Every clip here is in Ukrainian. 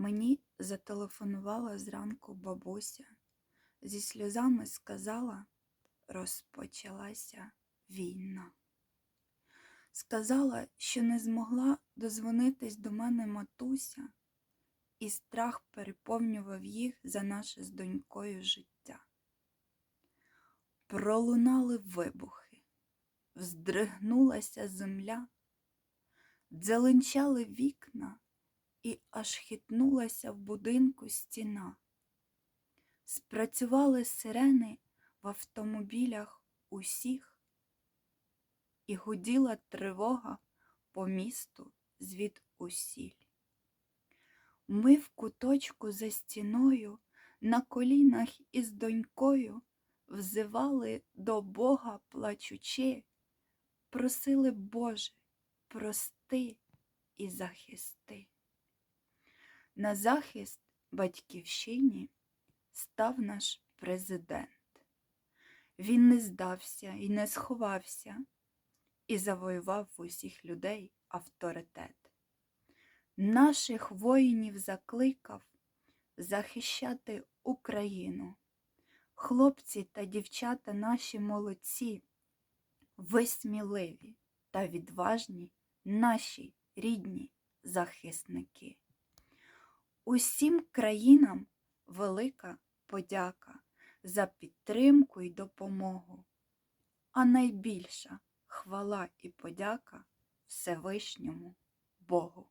Мені зателефонувала зранку бабуся, зі сльозами сказала, розпочалася війна. Сказала, що не змогла дозвонитись до мене матуся, і страх переповнював їх за наше з донькою життя. Пролунали вибухи, вздригнулася земля, дзеленчали вікна, і аж хитнулася в будинку стіна. Спрацювали сирени в автомобілях усіх, і гуділа тривога по місту звід усіль. Ми в куточку за стіною на колінах із донькою взивали до Бога плачучи, просили Боже, прости і захисти. На захист батьківщині став наш президент. Він не здався і не сховався, і завоював в усіх людей авторитет. Наших воїнів закликав захищати Україну. Хлопці та дівчата наші молодці, ви сміливі та відважні наші рідні захисники. Усім країнам велика подяка за підтримку і допомогу, а найбільша хвала і подяка Всевишньому Богу.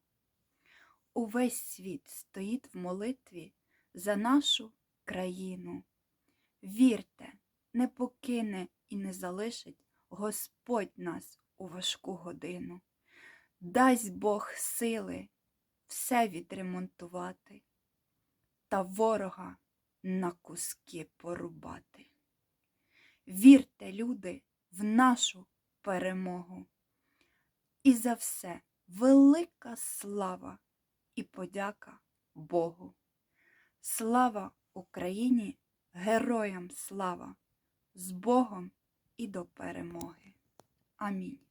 Увесь світ стоїть в молитві за нашу країну. Вірте, не покине і не залишить Господь нас у важку годину. Дасть Бог сили все відремонтувати та ворога на куски порубати. Вірте, люди, в нашу перемогу. І за все велика слава і подяка Богу. Слава Україні, героям слава, з Богом і до перемоги. Амінь.